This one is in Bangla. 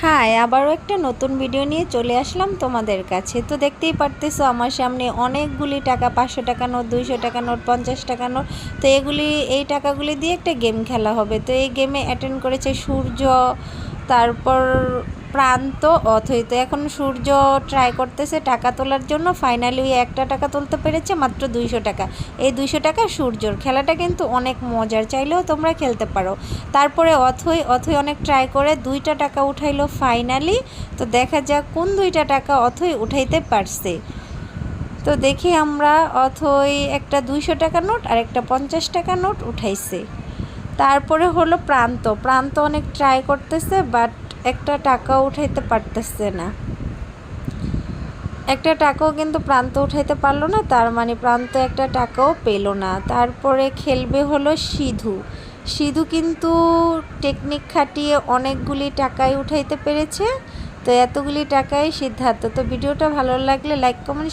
হাই, আবারও একটা নতুন ভিডিও নিয়ে চলে আসলাম তোমাদের কাছে। তো দেখতেই পারতেছো আমার সামনে অনেকগুলি টাকা, পাঁচশো টাকা নোট, দুইশো টাকা নোট, পঞ্চাশ টাকা নোট। তো এগুলি, এই টাকাগুলি দিয়ে একটা গেম খেলা হবে। তো এই গেমে অ্যাটেন্ড করেছে সূর্য, তারপর প্রান্ত অথই তো এখন সূর্য ট্রাই করতেছে টাকা তোলার জন্য। ফাইনালি ওই একটা টাকা তুলতে পেরেছে, মাত্র দুইশো টাকা। এই দুইশো টাকা সূর্যর। খেলাটা কিন্তু অনেক মজার। চাইলেও তোমরা খেলতে পারো। তারপরে অথই অথই অনেক ট্রাই করে, দুইটা টাকা উঠাইলো ফাইনালি তো দেখা যাক কোন দুইটা টাকা অথই উঠাইতে পারছে। তো দেখি আমরা অথই একটা দুইশো টাকা নোট আর একটা পঞ্চাশ টাকা নোট উঠাইছে। তারপরে হলো প্রান্ত। প্রান্ত অনেক ট্রাই করতেছে বাট একটা টাকা উঠাইতে পারতেছে না। একটা টাকাও কিন্তু প্রান্ত উঠাইতে পারল না, তার মানে প্রান্ত একটা টাকাও পেল না। তারপরে খেলবে হলো সিধু। সিধু কিন্তু টেকনিক খাটিয়ে অনেকগুলি টাকাই উঠাইতে পেরেছে। তো এতগুলি টাকাই সিদ্ধার্থ। তো ভিডিওটা ভালো লাগলে লাইক কমেন্ট